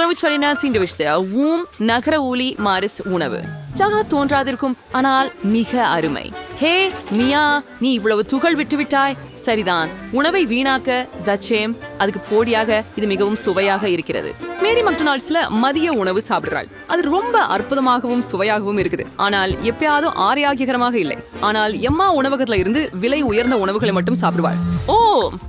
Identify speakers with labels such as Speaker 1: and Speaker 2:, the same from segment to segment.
Speaker 1: துணவுச்சொல்லினா சீண்டு விஷய ஊம் நகர ஊலி மாரிஸ் உணவு. ஜகா தோன்றாதிருக்கும் ஆனால் மிக அருமை. ஹே மியா நீ இவ்வளவு துகள் விட்டுவிட்டாய்? சரிதான். உணவை வீணாக்க ஜச்சேம் அதுக்கு போடியாக இது மிகவும் சுவையாக இருக்கிறது. மேரி மக்டொனால்ட்ஸ்ல மதிய உணவு சாப்பிடுறாள். அது ரொம்ப அற்புதமாகவும் சுவையாகவும் இருக்குது. ஆனால் எப்பயாவது ஆரோக்கியகரமாக இல்லை. ஆனால் எம்மா உணவகத்துல இருந்து விலை உயர்ந்த உணவுகளை மட்டும் சாப்பிடுவாள். ஓ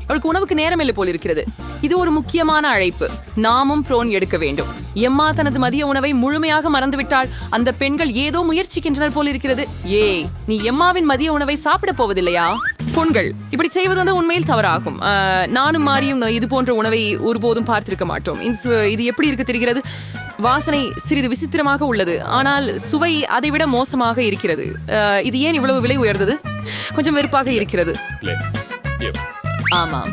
Speaker 1: அவளுக்கு உணவுக்கு நேரம் இல்லை போல் இருக்கிறது இது ஒரு முக்கியமான அழைப்பு. நாமும் ப்ரோன் எடுக்க வேண்டும். எம்மா தனது மதிய உணவை முழுமையாக மறந்துவிட்டால் அந்த பெண்கள் ஏதோ முயற்சிக்கின்றனர் போல் இருக்கிறது ஏய் நீ எம்மாவின் மதிய உணவை சாப்பிட போவதில்லையா? பொண்கள். இப்படி செய்வது வந்து உண்மையில் தவறாகும். நானும் மாறியும் இது போன்ற உணவை ஒருபோதும் பார்த்திருக்க மாட்டோம். இது எப்படி இருக்க தெரிகிறது? வாசனை சிறிது விசித்திரமாக உள்ளது. ஆனால் சுவை அதைவிட மோசமாக இருக்கிறது. இது ஏன் இவ்வளவு விலை உயர்ந்தது? கொஞ்சம் வெறுப்பாக இருக்கிறது. ஆமாம்.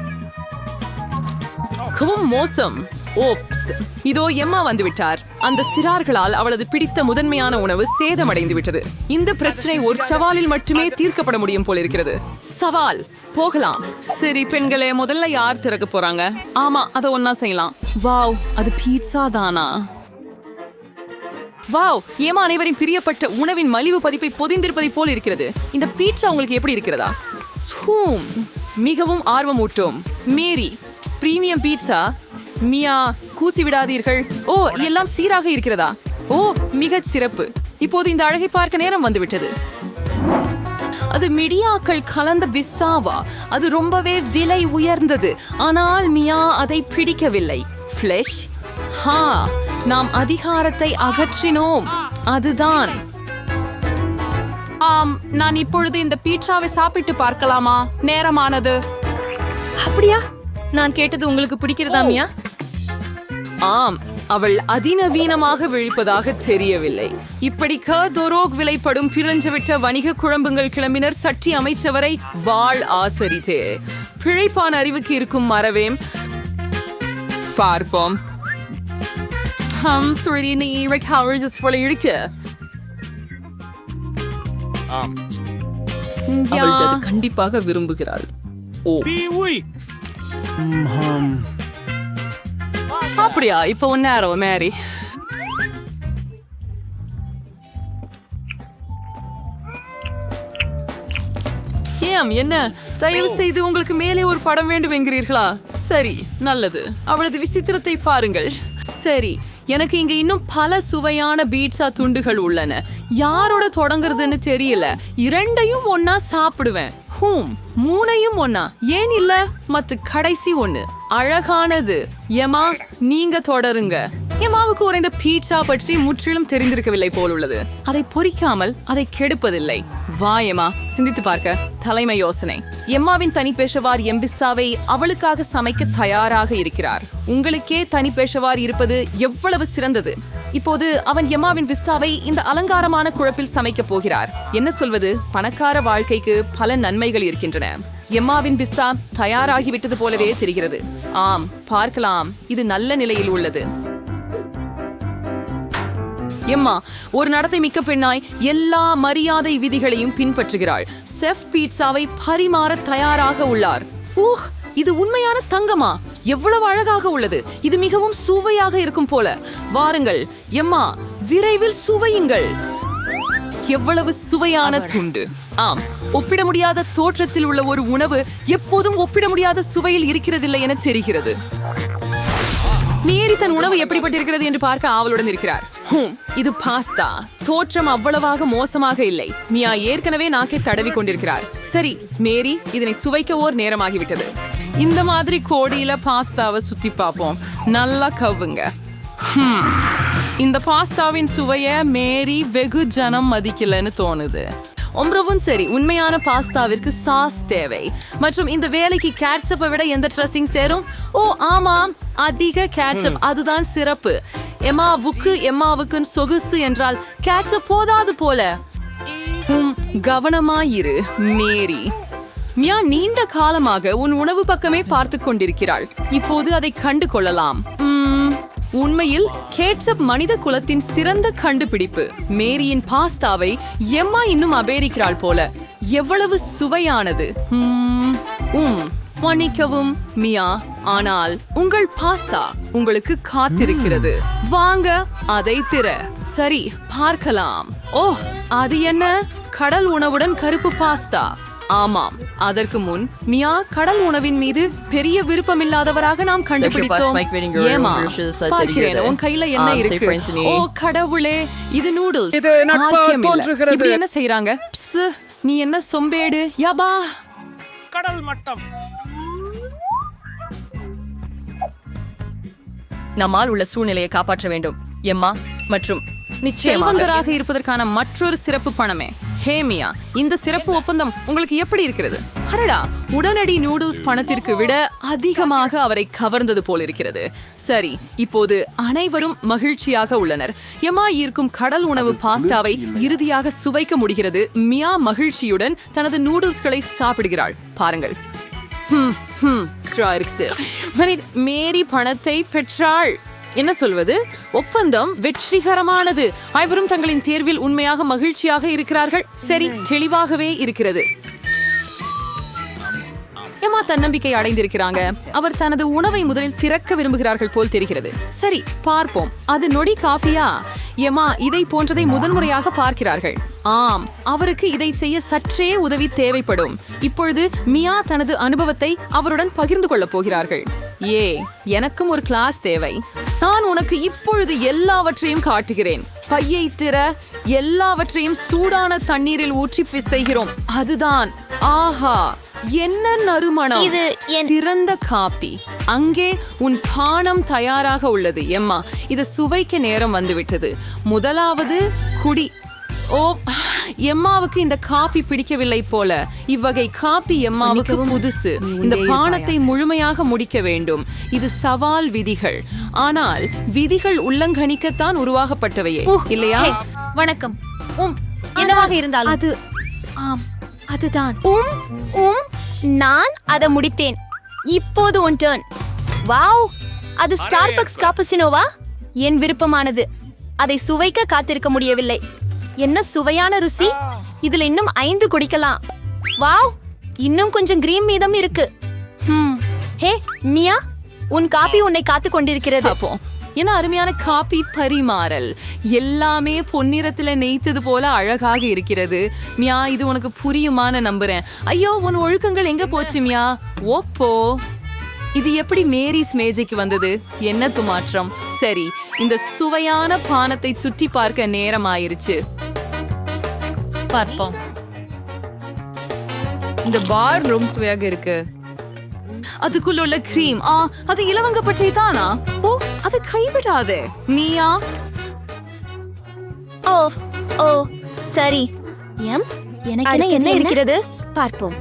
Speaker 1: மிகவும் மோசம். ஓப்ஸ். இதோ எம்மா வந்து விட்டார் அந்த சிறார்களால் அவளது பிடித்த முதன்மையான உணவு சேதமடைந்து விட்டது இந்த பிரச்சனை ஒரு சவாலில் மட்டுமே தீர்க்கப்பட முடியும் போல இருக்கிறது. சவால். போகலாம். சரி பெண்களே முதல்ல யார் திறக்க போறாங்க? ஆமா அதை ஒன்னா செய்யலாம். வாவ் அது பீட்சா தானா? வாவ் ஏமா அனைவரின் பிரியப்பட்ட உணவின் மலிவு பதிப்பை பொதிந்திருப்பதை போல் இருக்கிறது. இந்த பீட்சா உங்களுக்கு எப்படி இருக்கிறதா? ஹூம் மிகவும் ஆர்வமூட்டும். மேரி பிரீமியம் பீட்சா மியா கூசி விடாதீர்கள் ஓ எல்லாம் சீராக இருக்கிறதா? ஓ மிகச் சிறப்பு. இப்போது இந்த அழகை பார்க்க நேரம் வந்துவிட்டது. அது மிடியாக்கள் கலந்த பிஸ்ஸாவா அது ரொம்பவே விலை உயர்ந்தது. ஆனால் மியா அதை பிடிக்கவில்லை. ஃப்ளெஷ் ஹா நாம் அதிகாரத்தை அகற்றினோம். அதுதான்.
Speaker 2: ஆம் நான் இப்பொழுது இந்த பீட்சாவை சாப்பிட்டு பார்க்கலாமா? நேரமானது.
Speaker 3: அப்படியா? நான் கேட்டது உங்களுக்கு பிடிக்கிறதா மியா?
Speaker 1: ஆம் அவள் அதிநவீனமாக விழிப்பதாக தெரியவில்லை. இப்படிக்க தொரோக் விலைப்படும் பிறஞ்சுவிட்ட வணிக குழம்புங்கள் கிளம்பினர். சட்டி அமைச்சவரை வாழ் ஆசரித்தே. பிழைப்பான அறிவுக்கு இருக்கும் மறவேம் பார்ப்போம். ஹம் சுருதி நீ கவர்ஜஸ் போல இருக்கு
Speaker 2: கண்டிப்பாக விரும்புகிறாள்.
Speaker 1: ஓ. அப்படியா? இப்ப ஒன்னாரம் மேரி ஏம் என்ன? தயவு செய்து உங்களுக்கு மேலே ஒரு படம் வேண்டும் என்கிறீர்களா சரி நல்லது. அவளது விசித்திரத்தை பாருங்கள். சரி எனக்கு இங்க இன்னும் பல சுவையான பீட்சா துண்டுகள் உள்ளன. யாரோட தொடங்குறதுன்னு தெரியல. இரண்டையும் ஒன்னா சாப்பிடுவேன். ஹூம் மூணையும் ஒன்னா ஏன் இல்ல? மத்த கடைசி ஒண்ணு. அழகானது. எமா நீங்க தொடருங்க. எமாவுக்கு உறைந்த பீட்சா பற்றி முற்றிலும் தெரிந்திருக்கவில்லை போல் உள்ளது அதை பொறிக்காமல் அதை கெடுப்பதில்லை. வா எமா சிந்தித்து பார்க்க. தலைமை யோசனை. எம்மாவின் தனி பேஷவார் எம்பிசாவை அவளுக்காக சமைக்க தயாராக இருக்கிறார். உங்களுக்கே தனி பேஷவார் இருப்பது எவ்வளவு சிறந்தது. இப்போது அவன் எம்மாவின் விஸ்ஸாவை இந்த அலங்காரமான குழப்பில் சமைக்கப் போகிறார். என்ன சொல்வது? பணக்கார வாழ்க்கைக்கு பல நன்மைகள் இருக்கின்றன. எம்மாவின் பிஸ்ஸா தயாராகிவிட்டது போலவே தெரிகிறது. ஆம் பார்க்கலாம். இது நல்ல நிலையில் உள்ளது. எம்மா ஒரு நடத்தை மிக்க பெண்ணாய் எல்லா மரியாதை விதிகளையும் பின்பற்றுகிறாள். செஃப் பீட்சாவை பரிமாற தயாராக உள்ளார். ஊஹ் இது உண்மையான தங்கமா? எவ்வளவு அழகாக உள்ளது. இது மிகவும் சுவையாக இருக்கும் போல. வாருங்கள் எம்மா விரைவில் சுவையுங்கள். எவ்வளவு சுவையான துண்டு. ஆம் ஒப்பிட முடியாத தோற்றத்தில் உள்ள ஒரு உணவு எப்போதும் ஒப்பிட முடியாத சுவையில் இருக்கிறதில்லை என தெரிகிறது. மீறி தன் உணவு எப்படிப்பட்டிருக்கிறது என்று பார்க்க ஆவலுடன் இருக்கிறார். ஹூம் இது பாஸ்தா. தோற்றம் அவ்வளவாக மோசமாக இல்லை. மியா ஏற்கனவே நாக்கை தடவி கொண்டிருக்கிறார். சரி மேரி இதனை சுவைக்க ஓர் நேரமாகிவிட்டது. இந்த மாதிரி கோடியில பாஸ்தாவை சுத்தி பார்ப்போம். நல்லா கவ்வுங்க. ஹும். இந்த பாஸ்தாவின் சுவைய மேரி வெகு ஜனம் மதிக்கலன்னு தோணுது. ஒன்றவும் சரி உண்மையான பாஸ்தாவிற்கு சாஸ் தேவை. மற்றும் இந்த வேலைக்கு கேட்சப்பை விட எந்த ட்ரெஸ்ஸிங் சேரும்? ஓ ஆமாம் அதிக கேட்சப். அதுதான் சிறப்பு. எம்மாவுக்கு எம்மாவுக்குன்னு சொகுசு என்றால் கேட்சப் போதாது போல. கவனமாயிரு மேரி மியா நீண்ட காலமாக உன் உணவு பக்கமே பார்த்து கொண்டிருக்கிறாள். இப்போது அதை கண்டு கொள்ளலாம் உம், உண்மையில் கேட்சப் மனித குலத்தின் சிறந்த கண்டுபிடிப்பு. மேரியின் பாஸ்தாவை எம்மா இன்னும் அபேரிக்கிறாள் போல. எவ்வளவு சுவையானது. உம், உம் மன்னிக்கவும் மியா ஆனால் உங்கள் பாஸ்தா உங்களுக்கு காத்திருக்கிறது. வாங்க அதை திற. சரி பார்க்கலாம். ஓ அது என்ன? கடல் உணவுடன் கருப்பு பாஸ்தா. ஆமாம். அதற்கு முன் மியா கடல் உணவின் மீது பெரிய விருப்பமில்லாதவராக நாம் கண்டுபிடித்தோம். ஏமா
Speaker 4: uh,
Speaker 1: பார்க்கிறேன். உன் கையில என்ன
Speaker 4: Um,
Speaker 1: இருக்கு. ஓ கடவுளே இது நூடுல்ஸ்
Speaker 5: இது தோன்றுகிறது.
Speaker 1: என்ன செய்றாங்க? நீ என்ன சொம்பேடு? யபா
Speaker 5: கடல் மட்டம்.
Speaker 4: நம்மால் உள்ள சூழ்நிலையை காப்பாற்ற வேண்டும். எம்மா மற்றும் நிச்சயமாக
Speaker 1: செல்வந்தராக இருப்பதற்கான மற்றொரு சிறப்பு பணமே. ஹேமியா இந்த சிறப்பு ஒப்பந்தம் உங்களுக்கு எப்படி இருக்கிறது? அடடா உடனடி நூடுல்ஸ் பணத்திற்கு விட அதிகமாக அவரை கவர்ந்தது போல் இருக்கிறது. சரி இப்போது அனைவரும் மகிழ்ச்சியாக உள்ளனர். எமா ஈர்க்கும் கடல் உணவு பாஸ்டாவை இறுதியாக சுவைக்க முடிகிறது. மியா மகிழ்ச்சியுடன் தனது நூடுல்ஸ்களை சாப்பிடுகிறாள். பாருங்கள். மேரி பணத்தை பெற்றாள். என்ன சொல்வது? ஒப்பந்தம் வெற்றிகரமானது. ஐவரும் தங்களின் தேர்வில் உண்மையாக மகிழ்ச்சியாக இருக்கிறார்கள். சரி தெளிவாகவே இருக்கிறது. எம்மா தன்னம்பிக்கை அடைந்திருக்கிறாங்க. அவர் தனது உணவை முதலில் திறக்க விரும்புகிறார்கள் போல் தெரிகிறது. சரி பார்ப்போம். அது நொடி காஃபியா? எம்மா இதை போன்றதை முதன்முறையாக பார்க்கிறார்கள். ஆம் அவருக்கு இதை செய்ய சற்றே உதவி தேவைப்படும். இப்பொழுது மியா தனது அனுபவத்தை அவருடன் பகிர்ந்து கொள்ளப் போகிறார்கள். ஏ எனக்கும் ஒரு கிளாஸ் தேவை. நான் உனக்கு இப்பொழுது எல்லாவற்றையும் காட்டுகிறேன். பையை திற எல்லாவற்றையும் சூடான தண்ணீரில் ஊற்றி பிசைகிறோம். அதுதான். ஆஹா! என்ன நறுமணம்?
Speaker 6: இது என்-
Speaker 1: சிறந்த காப்பி அங்கே உன் பானம் தயாராக உள்ளது எம்மா. இது சுவைக்க நேரம் வந்துவிட்டது. முதலாவது குடி. ஓ எம்மாவுக்கு இந்த காப்பி பிடிக்கவில்லை போல. இவ்வகை காப்பி எம்மாவுக்கு புதுசு. இந்த பானத்தை முழுமையாக முடிக்க வேண்டும். இது சவால் விதிகள். ஆனால் விதிகள் உள்ளங்கணிக்கத்தான் உருவாகப்பட்டவையே. இல்லையா?
Speaker 6: வணக்கம். உம் என்னவாக இருந்தாலும்
Speaker 3: அது ஆம். அதுதான்.
Speaker 6: உம் உம் நான் அதை முடித்தேன். இப்போது உன் டர்ன் வாவ் அது ஸ்டார்பக்ஸ் காப்புசினோவா என் விருப்பமானது. அதை சுவைக்க காத்திருக்க முடியவில்லை. என்ன சுவையான ருசி. இதுல இன்னும் ஐந்து குடிக்கலாம். வாவ் இன்னும் கொஞ்சம் கிரீம் மீதம் இருக்கு. ஹே மியா உன் காப்பி உன்னை காத்து கொண்டிருக்கிறது.
Speaker 1: பார்ப்போம் என்ன அருமையான காப்பி பரிமாறல். எல்லாமே பொன்னிறத்துல நெய்த்தது போல அழகாக இருக்கிறது. மியா இது உனக்கு புரியுமான்னு நம்புறேன். ஐயோ உன் ஒழுக்கங்கள் எங்க போச்சு மியா? ஓப்போ. இது எப்படி மேரிஸ் மேஜைக்கு வந்தது? என்ன துமாற்றம் சரி இந்த சுவையான பானத்தை சுற்றி பார்க்க நேரம் ஆயிருச்சு
Speaker 4: பார்ப்போம்.
Speaker 2: இந்த பார் ரூம் சுவையாக இருக்கு.
Speaker 1: அதுக்குள்ள உள்ள கிரீம் ஆ அது இலவங்க பச்சை தானா? ஓ அதை கைவிடாதே. மியா
Speaker 6: ஓ ஓ சரி. எம் எனக்கு என்ன? இருக்கிறது? பார்ப்போம்.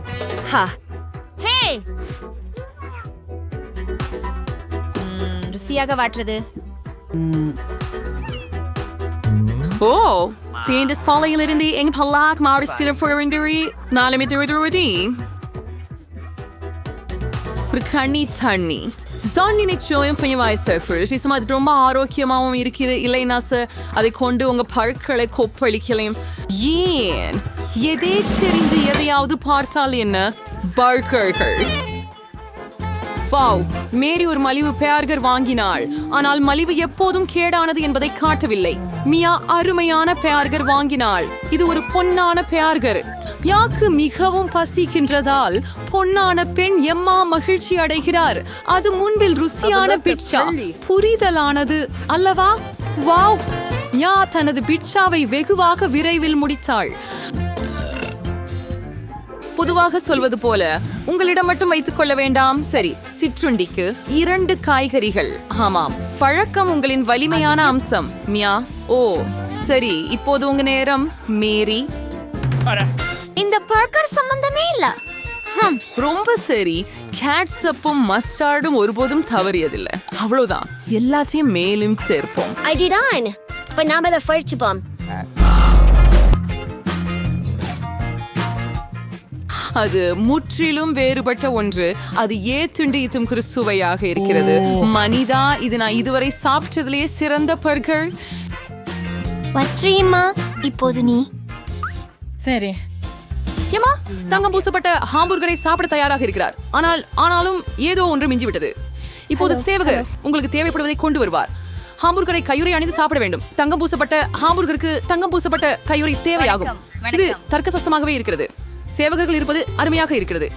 Speaker 6: ஹா. ஹே! ருசியாக வாட்டுறது.
Speaker 1: ஓ Tiendes பாலையிலிருந்து எங் பல்லாக் மாறு சிறப்புரி நாலுமே திருவதி ஒரு கண்ணி தண்ணி. தண்ணி நிச்சயம் பயவாய் சர்ஃபர் அது ரொம்ப ஆரோக்கியமாகவும் இருக்கிற இல்லைனா சார் அதை கொண்டு உங்க பற்களை கொப்பளிக்கலாம் ஏன்? எதேச்செறிந்து எதையாவது பார்த்தால் என்ன? பர்கர்கள். வாவ். மேரி ஒரு மலிவு பேர்கர் வாங்கினாள். ஆனால் மலிவு எப்போதும் கேடானது என்பதை காட்டவில்லை. மியா அருமையான பேர்கர் வாங்கினாள். இது ஒரு பொன்னான பேர்கர் மியாக்கு மிகவும் பசிக்கின்றதால் பொன்னான பெண் எம்மா மகிழ்ச்சி அடைகிறார். அது முன்பில் ருசியான பிட்சா. புரிதலானது. அல்லவா? வாவ்! யா தனது பிட்சாவை வெகுவாக விரைவில் முடித்தாள். பொதுவாக சொல்வது போல உங்களிடம் மட்டும் வைத்துக் கொள்ள வேண்டாம். சரி சிற்றுண்டிக்கு இரண்டு காய்கறிகள். ஆமாம் பழக்கம் உங்களின் வலிமையான அம்சம். மியா ஓ சரி இப்போது உங்க நேரம். மேரி.
Speaker 5: அட
Speaker 6: இந்த பர்கர் சம்பந்தமே இல்ல.
Speaker 1: ஹம், ரொம்ப சரி. கேட்சப்பும் மஸ்டார்டும் ஒருபோதும் தவறியதில்லை. அவ்வளவுதான் எல்லாத்தையும் மேலும் சேர்ப்போம்.
Speaker 6: அடிடான் இப்ப நாம அதை பறிச்சுப்போம்.
Speaker 1: அது முற்றிலும் வேறுபட்ட ஒன்று. அது ஏத்துண்டு இத்தும் சுவையாக இருக்கிறது. மனிதா இது நான் இதுவரை சாப்பிட்டதிலேயே சிறந்த பர்கர்
Speaker 6: பற்றியுமா இப்போது நீ.
Speaker 4: சரி.
Speaker 1: ஏமா தங்கம் பூசப்பட்ட ஹாம்பூர்கரை சாப்பிட தயாராக இருக்கிறார். ஆனால் ஆனாலும் ஏதோ ஒன்று மிஞ்சிவிட்டது. இப்போது சேவகர் உங்களுக்கு தேவைப்படுவதை கொண்டு வருவார். ஹாம்பூர்கரை கையுறை அணிந்து சாப்பிட வேண்டும். தங்கம் பூசப்பட்ட ஹாம்பூர்கருக்கு தங்கம் பூசப்பட்ட கையுறை தேவையாகும். இது தர்க்கசஸ்தமாகவே இருக்கிறது. சேவகர்கள் இருப்பது அருமையாக இருக்கிறது.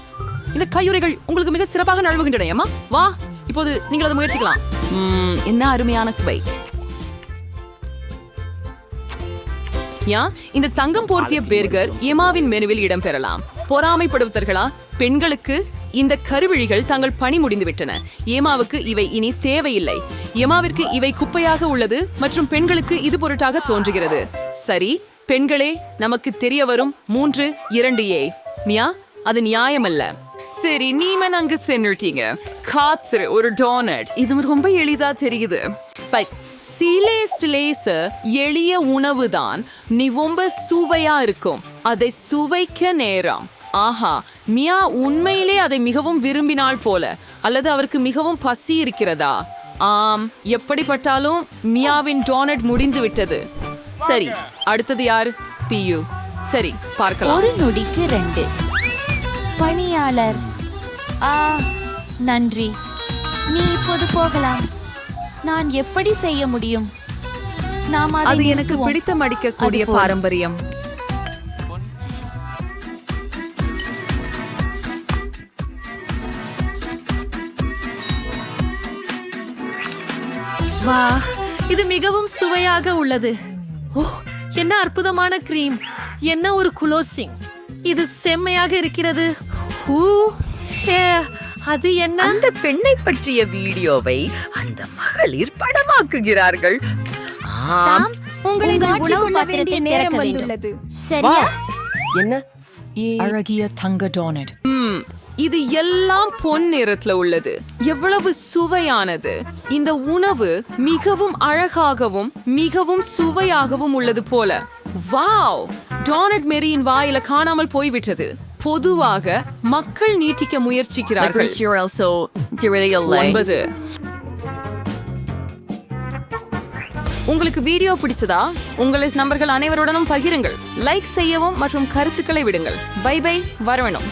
Speaker 1: இந்த கையுறைகள் உங்களுக்கு மிக சிறப்பாக நழுவுகின்றன ஏமா வா இப்போது நீங்கள் அதை முயற்சிக்கலாம். என்ன அருமையான சுவை. யா இந்த தங்கம் போர்த்திய பேர்கர் எமாவின் மெனுவில் இடம்பெறலாம். பொறாமைப்படுவதர்களா பெண்களுக்கு இந்த கருவிழிகள் தங்கள் பணி முடிந்துவிட்டன. ஏமாவுக்கு இவை இனி தேவையில்லை. எமாவிற்கு இவை குப்பையாக உள்ளது மற்றும் பெண்களுக்கு இது பொருட்டாக தோன்றுகிறது. சரி பெண்களே நமக்கு தெரிய வரும் மூன்று இரண்டு ஏ. மியா அது நியாயமல்ல. சரி நீமன் அங்கு சென்றுட்டீங்க. காத்து ஒரு டோனட். இது ரொம்ப எளிதா தெரியுது. பை சீலேஸ்லேச எளிய உணவுதான். நீ ரொம்ப சுவையா இருக்கும். அதை சுவைக்க நேரம். ஆஹா மியா உண்மையிலே அதை மிகவும் விரும்பினாள் போல. அல்லது அவருக்கு மிகவும் பசி இருக்கிறதா? ஆம் எப்படிப்பட்டாலும் மியாவின் டோனட் முடிந்து விட்டது. சரி அடுத்தது யார்? பியு சரி பார்க்கலாம்.
Speaker 7: ஒரு நொடிக்கு ரெண்டு. பணியாளர். ஆ நன்றி. நீ இப்போது போகலாம். நான் எப்படி செய்ய முடியும்? நாம் அதை
Speaker 1: எனக்கு
Speaker 7: நிறுத்துவோம்.
Speaker 1: பிடித்தம் அடிக்கக்கூடிய
Speaker 7: அது போதும்.
Speaker 1: பாரம்பரியம். வா இது மிகவும் சுவையாக உள்ளது. ஓ என்ன அற்புதமான கிரீம் என்ன ஒரு குலோசிங். இது செம்மையாக இருக்கிறது. ஊ ஏ, அது என்ன?
Speaker 8: அந்த பெண்ணை பற்றிய வீடியோவை அந்த மகளிர் படமாக்குகிறார்கள் ஆம்.
Speaker 7: சாம், உங்கள் உணவு பாத்திரத்தை திறக்க வேண்டும் சரியா?
Speaker 2: அழகிய தங்க டோனட்
Speaker 1: இது எல்லாம் பொன் நிறத்துல உள்ளது. எவ்வளவு சுவையானது. இந்த உணவு மிகவும் அழகாகவும் மிகவும் சுவையாகவும் உள்ளது போல. வாவ்! டோனட் மெரியின் வாயில காணாமல் போய்விட்டது. பொதுவாக மக்கள் நீட்டிக்க முயற்சிக்கிறார்கள்.
Speaker 4: Also
Speaker 1: ஒன்பது. உங்களுக்கு வீடியோ பிடிச்சதா? உங்கள் நண்பர்கள் அனைவருடனும் பகிருங்கள். லைக் செய்யவும் மற்றும் கருத்துக்களை விடுங்கள். பை பை வரவேணும்